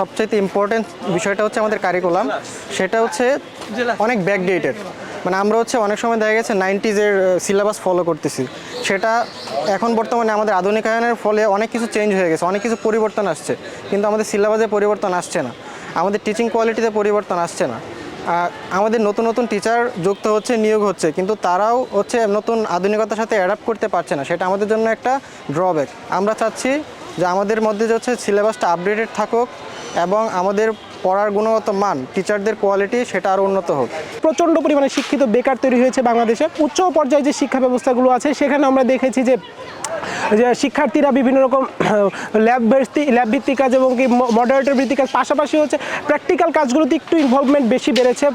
সবচেয়ে ইম্পর্টেন্ট বিষয়টা হচ্ছে আমাদের কারিকুলাম সেটা হচ্ছে অনেক ব্যাকডেটেড মানে আমরা হচ্ছে অনেক সময় দেখা গেছে নাইনটিজের সিলেবাস ফলো করতেছি। সেটা এখন বর্তমানে আমাদের আধুনিকায়নের ফলে অনেক কিছু চেঞ্জ হয়ে গেছে, অনেক কিছু পরিবর্তন আসছে। কিন্তু আমাদের সিলেবাসে পরিবর্তন আসছে না। আমাদের টিচিং কোয়ালিটিতে পরিবর্তন আসছে না। আমাদের নতুন নতুন টিচার যুক্ত হচ্ছে, নিয়োগ হচ্ছে, কিন্তু তারাও হচ্ছে নতুন আধুনিকতার সাথে অ্যাডাপ্ট করতে পারছে না। সেটা আমাদের জন্য একটা ড্রব্যাক আমরা চাচ্ছি যে আমাদের মধ্যে যে হচ্ছে সিলেবাসটা আপডেটেড থাকুক এবং আমাদের পড়ার গুণগত মান টিচারদের কোয়ালিটি সেটা আরও উন্নত হোক। প্রচণ্ড পরিমাণে শিক্ষিত বেকার তৈরি হয়েছে বাংলাদেশে। উচ্চ পর্যায়ে যে শিক্ষা ব্যবস্থাগুলো আছে, সেখানে আমরা দেখেছি যে যে শিক্ষার্থীরা বিভিন্ন রকম ল্যাব ভিত্তিক ল্যাব ভিত্তিক কাজ এবং কি মডারেটর ভিত্তিক কাজ, পাশাপাশি হচ্ছে প্র্যাকটিক্যাল কাজগুলোতে একটু ইনভলভমেন্ট বেশি বেড়েছে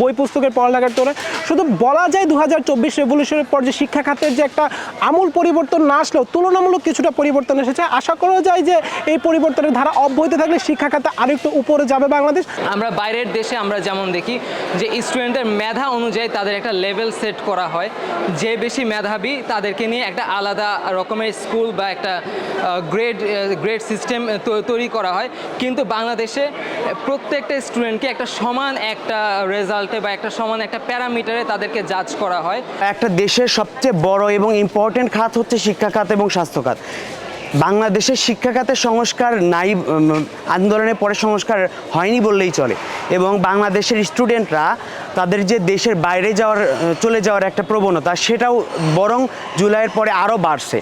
বই পুস্তকের পড়ালেখার তোলে শুধু বলা যায় দু হাজার চব্বিশ রেভলিউশনের পর যে শিক্ষা খাতের যে একটা আমূল পরিবর্তন না আসলেও তুলনামূলক কিছুটা পরিবর্তন এসেছে। আশা করা যায় যে এই পরিবর্তনের ধারা অব্যাহত থাকলে শিক্ষা খাতে আরেকটু উপরে যাবে বাংলাদেশ। আমরা বাইরের দেশে আমরা যেমন দেখি যে স্টুডেন্টের মেধা অনুযায়ী তাদের একটা লেভেল সেট করা হয়। যে বেশি মেধাবী তাদেরকে নিয়ে একটা আলাদা রকমের স্কুল বা একটা গ্রেড গ্রেড সিস্টেম তৈরি করা হয়। কিন্তু বাংলাদেশে প্রত্যেকটা স্টুডেন্টকে একটা সমান একটা রেজাল্টে বা একটা সমান একটা প্যারামিটারে তাদেরকে জাজ করা হয়। একটা দেশের সবচেয়ে বড় এবং ইম্পর্টেন্ট খাত হচ্ছে শিক্ষা খাত এবং স্বাস্থ্য খাত বাংলাদেশের শিক্ষা খাতের সংস্কার নাই আন্দোলনের পরে সংস্কার হয়নি বললেই চলে। এবং বাংলাদেশের স্টুডেন্টরা তাদের যে দেশের বাইরে যাওয়ার, চলে যাওয়ার একটা প্রবণতা, সেটাও বরং জুলাইয়ের পরে আরও বাড়ছে।